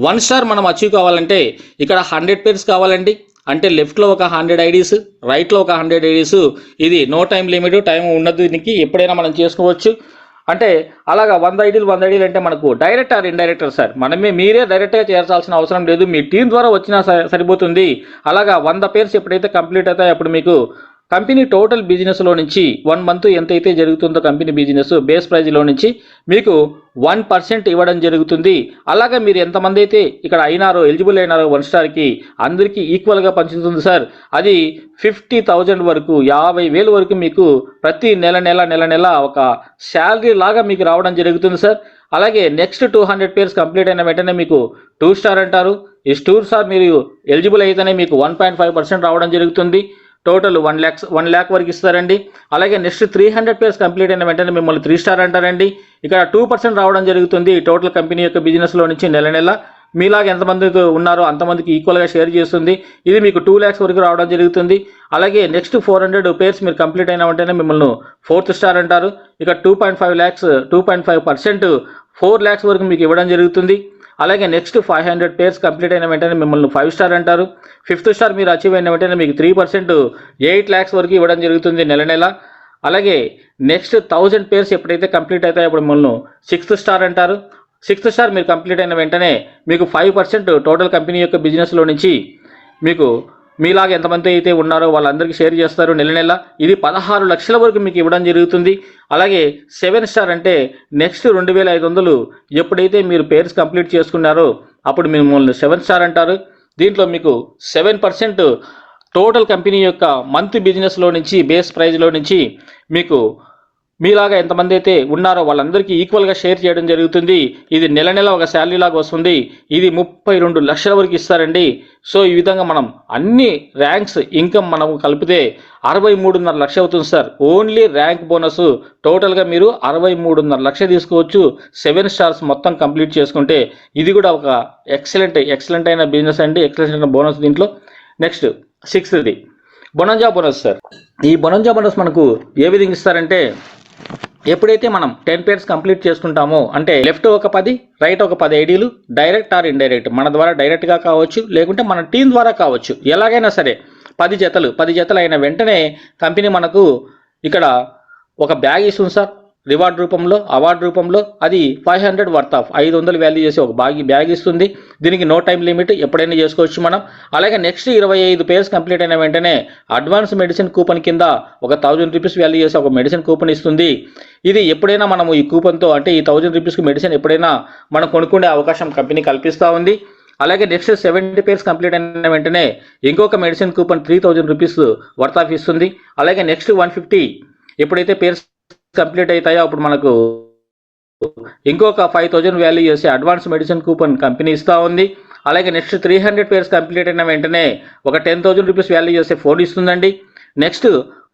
Speaker 2: వన్ స్టార్ మనం అచీవ్ కావాలంటే ఇక్కడ హండ్రెడ్ పేర్స్ కావాలండి. అంటే లెఫ్ట్లో ఒక హండ్రెడ్ ఐడీస్ రైట్లో ఒక హండ్రెడ్ ఐడీస్. ఇది నో టైం లిమిట్ టైం ఉండదు దీనికి. ఎప్పుడైనా మనం చేసుకోవచ్చు. అంటే అలాగా వంద ఐడీలు వంద ఐడీలు అంటే మనకు డైరెక్ట్ ఆర్ ఇండైరెక్టర్ సార్ మనమే మీరే డైరెక్ట్గా చేర్చాల్సిన అవసరం లేదు. మీ టీం ద్వారా వచ్చినా సరిపోతుంది. అలాగా వంద పేర్స్ ఎప్పుడైతే కంప్లీట్ అవుతాయో అప్పుడు మీకు కంపెనీ టోటల్ బిజినెస్లో నుంచి వన్ మంత్ ఎంతైతే జరుగుతుందో కంపెనీ బిజినెస్ బేస్ ప్రైజ్లో నుంచి మీకు వన్ పర్సెంట్ ఇవ్వడం జరుగుతుంది. అలాగే మీరు ఎంతమంది అయితే ఇక్కడ అయినారో ఎలిజిబుల్ అయినారో వన్ స్టార్కి అందరికీ ఈక్వల్గా పంచుతుంది సార్. అది ఫిఫ్టీ థౌజండ్ వరకు యాభై వేలు వరకు మీకు ప్రతి నెల నెల నెల నెల ఒక శాలరీ లాగా మీకు రావడం జరుగుతుంది సార్. అలాగే next two hundred pairs complete అయిన వెంటనే మీకు టూ స్టార్ అంటారు. ఈ టూ స్టార్ మీరు ఎలిజిబుల్ అయితేనే మీకు వన్ పాయింట్ ఫైవ్ పర్సెంట్ రావడం జరుగుతుంది. Total one lakhs one lakh వరకు ఇస్తారండి. అలాగే next three hundred pairs complete అయిన వెంటనే మిమ్మల్ని త్రీ స్టార్ అంటారండి. ఇక్కడ టూ పర్సెంట్ రావడం జరుగుతుంది టోటల్ కంపెనీ యొక్క బిజినెస్లో నుంచి నెల నెల. మీలాగా ఎంతమంది ఉన్నారో అంతమందికి ఈక్వల్గా షేర్ చేస్తుంది. ఇది మీకు టూ ల్యాక్స్ వరకు రావడం జరుగుతుంది. అలాగే నెక్స్ట్ ఫోర్ హండ్రెడ్ పేర్స్ మీరు కంప్లీట్ అయిన వెంటనే మిమ్మల్ని ఫోర్త్ స్టార్ అంటారు. ఇక two point five lakhs two point five percent four lakhs వరకు మీకు ఇవ్వడం జరుగుతుంది. అలాగే next five hundred pairs complete అయిన వెంటనే మిమ్మల్ని ఫైవ్ స్టార్ అంటారు. ఫిఫ్త్ స్టార్ మీరు అచీవ్ అయిన వెంటనే మీకు త్రీ పర్సెంట్ ఎయిట్ ల్యాక్స్ వరకు ఇవ్వడం జరుగుతుంది నెల నెల. అలాగే నెక్స్ట్ థౌజండ్ పేర్స్ ఎప్పుడైతే కంప్లీట్ అవుతాయో అప్పుడు మిమ్మల్ని సిక్స్త్ స్టార్ అంటారు. సిక్స్త్ స్టార్ మీరు కంప్లీట్ అయిన వెంటనే మీకు ఫైవ్ పర్సెంట్ టోటల్ కంపెనీ యొక్క బిజినెస్లో నుంచి మీకు మీలాగా ఎంతమంది అయితే ఉన్నారో వాళ్ళందరికీ షేర్ చేస్తారు నెల నెల. ఇది పదహారు లక్షల వరకు మీకు ఇవ్వడం జరుగుతుంది. అలాగే సెవెన్ స్టార్ అంటే నెక్స్ట్ రెండు వేల ఐదు వందలు ఎప్పుడైతే మీరు పేర్స్ కంప్లీట్ చేసుకున్నారో అప్పుడు మిమ్మల్ని సెవెన్ స్టార్ అంటారు. దీంట్లో మీకు సెవెన్ పర్సెంట్ టోటల్ కంపెనీ యొక్క మంత్ బిజినెస్లో నుంచి బేస్ ప్రైజ్లో నుంచి మీకు మీలాగా ఎంతమంది అయితే ఉన్నారో వాళ్ళందరికీ ఈక్వల్గా షేర్ చేయడం జరుగుతుంది. ఇది నెల నెల ఒక శాలరీ లాగా వస్తుంది. ఇది ముప్పై రెండు లక్షల వరకు ఇస్తారండి. సో ఈ విధంగా మనం అన్ని ర్యాంక్స్ ఇన్కమ్ మనం కలిపితే అరవై మూడున్నర లక్ష అవుతుంది సార్. ఓన్లీ ర్యాంక్ బోనస్ టోటల్గా మీరు అరవై మూడున్నర లక్ష తీసుకోవచ్చు. సెవెన్ స్టార్స్ మొత్తం కంప్లీట్ చేసుకుంటే ఇది కూడా ఒక ఎక్సలెంట్ ఎక్సలెంట్ అయిన బిజినెస్ అండి. ఎక్సలెంట్ అయిన బోనస్ దీంట్లో. నెక్స్ట్ సిక్స్త్ది బొనంజా బోనస్ సార్ ఈ బొనంజా బోనస్ మనకు ఏ విధంగా ఇస్తారంటే ఎప్పుడైతే మనం టెన్ పేర్స్ కంప్లీట్ చేసుకుంటామో అంటే లెఫ్ట్ ఒక పది రైట్ ఒక పది ఐడీలు డైరెక్ట్ ఆర్ ఇండైరెక్ట్ మన ద్వారా డైరెక్ట్గా కావచ్చు లేకుంటే మన టీం ద్వారా కావచ్చు ఎలాగైనా సరే పది జతలు పది జతలు అయిన వెంటనే కంపెనీ మనకు ఇక్కడ ఒక బ్యాగ్ ఇస్తుంది సార్. రివార్డ్ రూపంలో అవార్డు రూపంలో అది ఫైవ్ హండ్రెడ్ వర్త్ ఆఫ్ ఐదు వందలు వాల్యూ చేసి ఒక బాగి బ్యాగ్ ఇస్తుంది. దీనికి నో టైం లిమిట్ ఎప్పుడైనా చేసుకోవచ్చు మనం. అలాగే నెక్స్ట్ ఇరవై ఐదు పేర్స్ కంప్లీట్ అయిన వెంటనే అడ్వాన్స్ మెడిసిన్ కూపన్ కింద ఒక థౌజండ్ రూపీస్ వాల్యూ చేసి ఒక మెడిసిన్ కూపన్ ఇస్తుంది. ఇది ఎప్పుడైనా మనము ఈ కూపన్తో అంటే ఈ థౌజండ్ రూపీస్కి మెడిసిన్ ఎప్పుడైనా మనం కొనుక్కునే అవకాశం కంపెనీ కల్పిస్తూ ఉంది. అలాగే నెక్స్ట్ సెవెంటీ పేర్స్ కంప్లీట్ అయిన వెంటనే ఇంకొక medicine coupon three thousand rupees worth of ఇస్తుంది. అలాగే నెక్స్ట్ వన్ ఫిఫ్టీ ఎప్పుడైతే పేర్స్ కంప్లీట్ అవుతాయో అప్పుడు మనకు ఇంకొక ఫైవ్ థౌజండ్ వాల్యూ చేసి అడ్వాన్స్ మెడిసిన్ కూపన్ కంపెనీ ఇస్తూ ఉంది. అలాగే next three hundred pairs complete అయిన వెంటనే ఒక టెన్ థౌజండ్ రూపీస్ వాల్యూ చేసే ఫోన్ ఇస్తుందండి. Next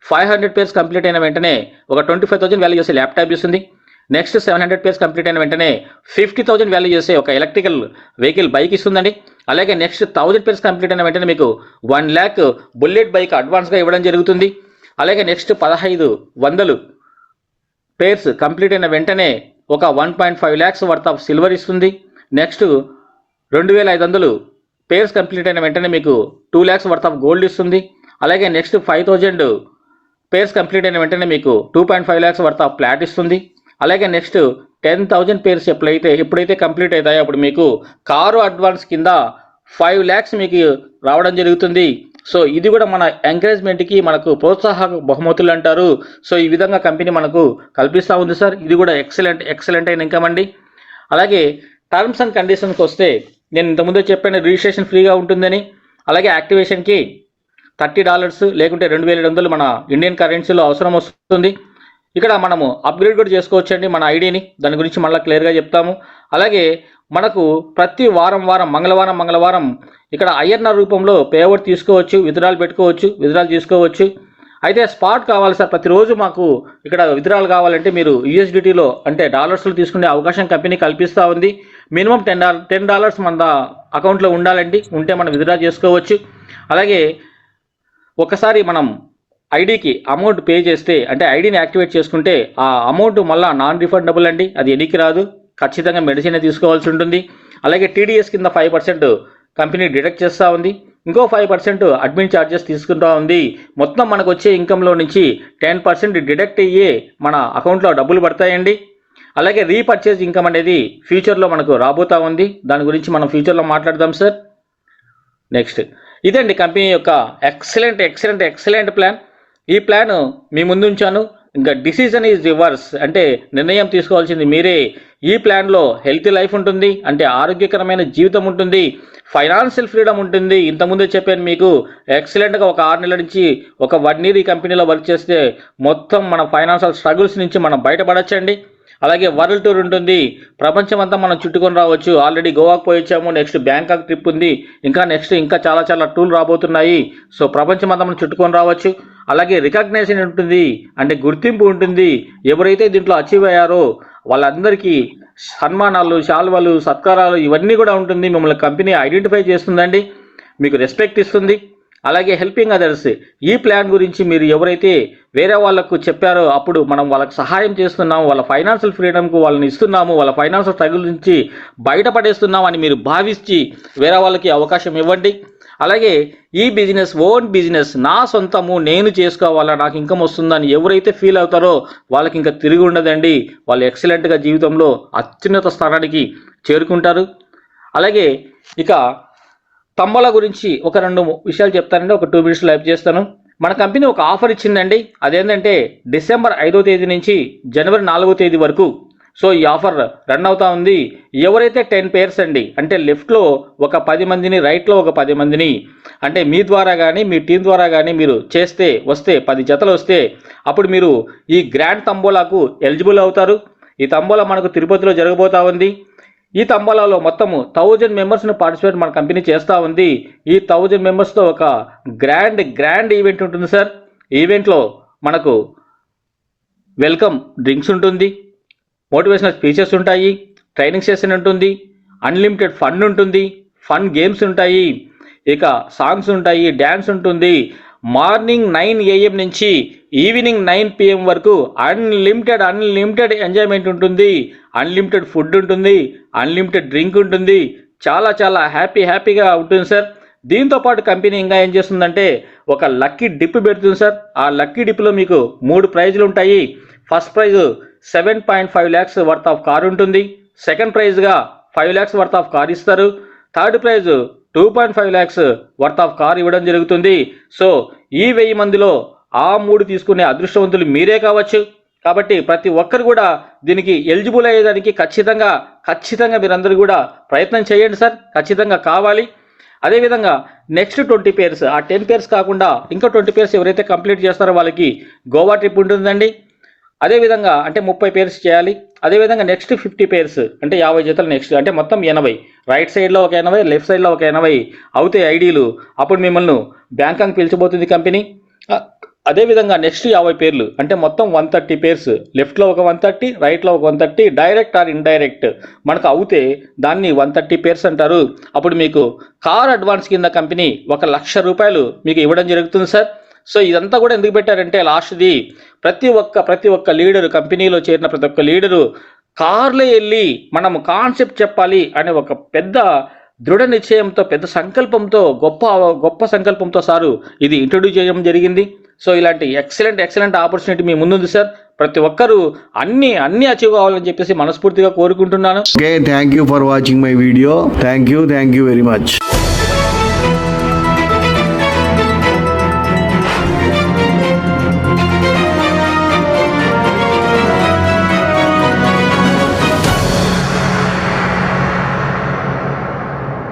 Speaker 2: five hundred pairs complete అయిన వెంటనే ఒక ట్వంటీ ఫైవ్ థౌసండ్ వాల్యూ చేసే ల్యాప్టాప్ ఇస్తుంది. Next seven hundred pairs complete అయిన వెంటనే ఫిఫ్టీ థౌసండ్ వాల్యూ చేసే ఒక ఎలక్ట్రికల్ వెహికల్ బైక్ ఇస్తుందండి. అలాగే నెక్స్ట్ థౌజండ్ పేర్స్ కంప్లీట్ అయిన వెంటనే మీకు వన్ ల్యాక్ బుల్లెట్ బైక్ అడ్వాన్స్గా ఇవ్వడం జరుగుతుంది. అలాగే నెక్స్ట్ పదహైదు వందలు పేర్స్ కంప్లీట్ అయిన వెంటనే ఒక one point five lakhs worth of silver ఇస్తుంది. నెక్స్ట్ రెండు వేల ఐదు వందలు పేర్స్ కంప్లీట్ అయిన వెంటనే మీకు two lakhs worth of gold ఇస్తుంది. అలాగే next five thousand pairs complete అయిన వెంటనే మీకు two point five lakhs worth of plot ఇస్తుంది. అలాగే నెక్స్ట్ టెన్ థౌజండ్ పేర్స్ ఎప్పుడైతే ఎప్పుడైతే కంప్లీట్ అవుతాయో అప్పుడు మీకు కారు అడ్వాన్స్ కింద ఫైవ్ ల్యాక్స్ మీకు రావడం జరుగుతుంది. సో ఇది కూడా మన ఎంకరేజ్మెంట్కి మనకు ప్రోత్సాహక బహుమతులు అంటారు. సో ఈ విధంగా కంపెనీ మనకు కల్పిస్తూ ఉంది సార్. ఇది కూడా ఎక్సలెంట్ ఎక్సలెంట్ అయిన ఇన్కమ్ అండి. అలాగే టర్మ్స్ అండ్ కండిషన్స్కి వస్తే నేను ఇంతకుముందే చెప్పాను రిజిస్ట్రేషన్ ఫ్రీగా ఉంటుందని. అలాగే యాక్టివేషన్కి థర్టీ డాలర్స్ లేకుంటే రెండు వేల ఏడు వందలు మన ఇండియన్ కరెన్సీలో అవసరం వస్తుంది. ఇక్కడ మనము అప్గ్రేడ్ కూడా చేసుకోవచ్చండి మన ఐడిని. దాని గురించి మళ్ళీ క్లియర్గా చెప్తాము. అలాగే మనకు ప్రతి వారం వారం మంగళవారం మంగళవారం ఇక్కడ ఐఎన్ఆర్ రూపంలో పేఅవుట్ తీసుకోవచ్చు విధురాలు పెట్టుకోవచ్చు విధురాలు తీసుకోవచ్చు. అయితే స్పాట్ కావాలి సార్ ప్రతిరోజు మాకు ఇక్కడ విధురాలు కావాలంటే మీరు యూఎస్డిటీలో అంటే డాలర్స్లో తీసుకునే అవకాశం కంపెనీ కల్పిస్తూ ఉంది. Minimum ten dollar ten dollars మన అకౌంట్లో ఉండాలండి. ఉంటే మనం విత్డ్రా చేసుకోవచ్చు. అలాగే ఒకసారి మనం ఐడికి అమౌంట్ పే చేస్తే అంటే ఐడిని యాక్టివేట్ చేసుకుంటే ఆ అమౌంట్ మళ్ళీ నాన్ రిఫండబుల్ అండి. అది ఎనికి రాదు. ఖచ్చితంగా మెడిసిన్ తీసుకోవాల్సి ఉంటుంది. అలాగే టీడీఎస్ కింద ఫైవ్ పర్సెంట్ కంపెనీ డిడక్ట్ చేస్తూ ఉంది. ఇంకో ఫైవ్ పర్సెంట్ అడ్మిన్ ఛార్జెస్ తీసుకుంటూ ఉంది. మొత్తం మనకు వచ్చే ఇన్కంలో నుంచి టెన్ పర్సెంట్ డిడక్ట్ అయ్యే మన అకౌంట్లో డబ్బులు పడతాయండి. అలాగే రీపర్చేజ్ ఇన్కమ్ అనేది ఫ్యూచర్లో మనకు రాబోతా ఉంది. దాని గురించి మనం ఫ్యూచర్లో మాట్లాడదాం సార్. నెక్స్ట్. ఇదండి కంపెనీ యొక్క ఎక్సలెంట్ ఎక్సలెంట్ ఎక్సలెంట్ ప్లాన్. ఈ ప్లాన్ మీ ముందు ఉంచాను. ఇంకా డిసిజన్ ఈజ్ రివర్స్. అంటే నిర్ణయం తీసుకోవాల్సింది మీరే. ఈ ప్లాన్లో హెల్తీ లైఫ్ ఉంటుంది అంటే ఆరోగ్యకరమైన జీవితం ఉంటుంది ఫైనాన్షియల్ ఫ్రీడమ్ ఉంటుంది. ఇంతకుముందే చెప్పాను మీకు ఎక్సలెంట్గా ఒక ఆరు నెలల నుంచి ఒక వన్ ఇయర్ ఈ కంపెనీలో వర్క్ చేస్తే మొత్తం మన ఫైనాన్షియల్ స్ట్రగుల్స్ నుంచి మనం బయటపడచ్చండి. అలాగే వరల్డ్ టూర్ ఉంటుంది ప్రపంచం అంతా మనం చుట్టుకొని రావచ్చు. ఆల్రెడీ గోవాకు పోయి వచ్చాము నెక్స్ట్ బ్యాంకాక్ ట్రిప్ ఉంది. ఇంకా నెక్స్ట్ ఇంకా చాలా చాలా టూర్లు రాబోతున్నాయి. సో ప్రపంచం అంతా మనం చుట్టుకొని రావచ్చు. అలాగే రికగ్నేషన్ ఉంటుంది అంటే గుర్తింపు ఉంటుంది. ఎవరైతే దీంట్లో అచీవ్ అయ్యారో వాళ్ళందరికీ సన్మానాలు శాల్వలు సత్కారాలు ఇవన్నీ కూడా ఉంటుంది. మిమ్మల్ని కంపెనీ ఐడెంటిఫై చేస్తుందండి మీకు రెస్పెక్ట్ ఇస్తుంది. అలాగే హెల్పింగ్ అదర్స్ ఈ ప్లాన్ గురించి మీరు ఎవరైతే వేరే వాళ్ళకు చెప్పారో అప్పుడు మనం వాళ్ళకి సహాయం చేస్తున్నాము వాళ్ళ ఫైనాన్షియల్ ఫ్రీడమ్కు వాళ్ళని ఇస్తున్నాము వాళ్ళ ఫైనాన్షియల్ స్ట్రగుల్ నుంచి బయటపడేస్తున్నాం అని మీరు భావించి వేరే వాళ్ళకి అవకాశం ఇవ్వండి. అలాగే ఈ బిజినెస్ ఓన్ బిజినెస్ నా సొంతము నేను చేసుకోవాలా నాకు ఇన్కమ్ వస్తుందని ఎవరైతే ఫీల్ అవుతారో వాళ్ళకి ఇంకా తిరిగి ఉండదండి. వాళ్ళు ఎక్సలెంట్గా జీవితంలో అత్యున్నత స్థానానికి చేరుకుంటారు. అలాగే ఇక తంబల గురించి ఒక రెండు విషయాలు చెప్తానండి. ఒక టూ మినిట్స్ లైవ్ చేస్తాను. మన కంపెనీ ఒక ఆఫర్ ఇచ్చిందండి. అదేంటంటే డిసెంబర్ ఐదో తేదీ నుంచి జనవరి నాలుగో తేదీ వరకు సో ఈ ఆఫర్ రన్ అవుతా ఉంది. ఎవరైతే టెన్ పేర్స్ అండి అంటే లెఫ్ట్లో ఒక పది మందిని రైట్లో ఒక పది మందిని అంటే మీ ద్వారా కానీ మీ టీం ద్వారా కానీ మీరు చేస్తే వస్తే పది జతలు వస్తే అప్పుడు మీరు ఈ గ్రాండ్ తంబోలాకు ఎలిజిబుల్ అవుతారు. ఈ తంబోలా మనకు తిరుపతిలో జరగబోతా ఉంది. ఈ తంబాలాలో మొత్తము థౌజండ్ మెంబర్స్ను పార్టిసిపేట్ మన కంపెనీ చేస్తూ ఉంది. ఈ థౌజండ్ మెంబర్స్తో ఒక గ్రాండ్ గ్రాండ్ ఈవెంట్ ఉంటుంది సార్. ఈవెంట్లో మనకు వెల్కమ్ డ్రింక్స్ ఉంటుంది. మోటివేషనల్ స్పీచెస్ ఉంటాయి ట్రైనింగ్ సెషన్ ఉంటుంది అన్లిమిటెడ్ ఫండ్ ఉంటుంది ఫన్ గేమ్స్ ఉంటాయి ఇక సాంగ్స్ ఉంటాయి డ్యాన్స్ ఉంటుంది. మార్నింగ్ నైన్ ఏఎం నుంచి ఈవినింగ్ నైన్ పిఎం వరకు అన్లిమిటెడ్ అన్లిమిటెడ్ ఎంజాయ్మెంట్ ఉంటుంది. అన్లిమిటెడ్ ఫుడ్ ఉంటుంది అన్లిమిటెడ్ డ్రింక్ ఉంటుంది. చాలా చాలా హ్యాపీ హ్యాపీగా ఉంటుంది సార్. దీంతో పాటు కంపెనీ ఇంకా ఏం చేస్తుందంటే ఒక లక్కీ డిప్ పెడుతుంది సార్. ఆ లక్కీ డిప్లో మీకు మూడు ప్రైజులు ఉంటాయి. First prize seven point five lakhs worth of car ఉంటుంది. Second ప్రైజ్గా five lakhs worth of car ఇస్తారు. Third prize two point five lakhs worth of car ఇవ్వడం జరుగుతుంది. సో ఈ వెయ్యి మందిలో ఆ మూడు తీసుకునే అదృష్టవంతులు మీరే కావచ్చు. కాబట్టి ప్రతి ఒక్కరు కూడా దీనికి ఎలిజిబుల్ అయ్యేదానికి ఖచ్చితంగా ఖచ్చితంగా మీరందరూ కూడా ప్రయత్నం చేయండి సార్. ఖచ్చితంగా కావాలి. అదేవిధంగా నెక్స్ట్ ట్వంటీ పేర్స్ ఆ టెన్ పేర్స్ కాకుండా ఇంకా ట్వంటీ పేర్స్ ఎవరైతే కంప్లీట్ చేస్తారో వాళ్ళకి గోవా ట్రిప్ ఉంటుందండి. అదేవిధంగా అంటే ముప్పై పేర్స్ చేయాలి. అదేవిధంగా నెక్స్ట్ ఫిఫ్టీ పేర్స్ అంటే యాభై జతలు నెక్స్ట్ అంటే మొత్తం ఎనభై. రైట్ సైడ్లో ఒక ఎనభై లెఫ్ట్ సైడ్లో ఒక ఎనభై అవుతాయి ఐడీలు అప్పుడు మిమ్మల్ని బ్యాంకాక్ పిలిచిపోతుంది కంపెనీ. అదేవిధంగా నెక్స్ట్ యాభై పేర్లు అంటే మొత్తం వన్ థర్టీ పేర్స్ లెఫ్ట్లో ఒక వన్ థర్టీ రైట్లో ఒక one thirty direct or indirect మనకు అవుతే దాన్ని వన్ థర్టీ పేర్స్ అంటారు. అప్పుడు మీకు కార్ అడ్వాన్స్ కింద కంపెనీ ఒక లక్ష రూపాయలు మీకు ఇవ్వడం జరుగుతుంది సార్ సో ఇదంతా కూడా ఎందుకు పెట్టారంటే లాస్ట్ది ప్రతి ఒక్క ప్రతి ఒక్క లీడరు కంపెనీలో చేరిన ప్రతి ఒక్క లీడరు కార్లో వెళ్ళి మనం కాన్సెప్ట్ చెప్పాలి అనే ఒక పెద్ద దృఢ నిశ్చయంతో పెద్ద సంకల్పంతో గొప్ప గొప్ప సంకల్పంతో సారు ఇది ఇంట్రడ్యూస్ చేయడం జరిగింది. సో ఇలాంటి ఎక్సలెంట్ ఎక్సలెంట్ ఆపర్చునిటీ మీ ముందుంది సార్. ప్రతి ఒక్కరూ అన్ని అన్ని అచీవ్ కావాలని చెప్పేసి మనస్ఫూర్తిగా కోరుకుంటున్నాను.
Speaker 1: Thank you for watching my video thank you thank you very much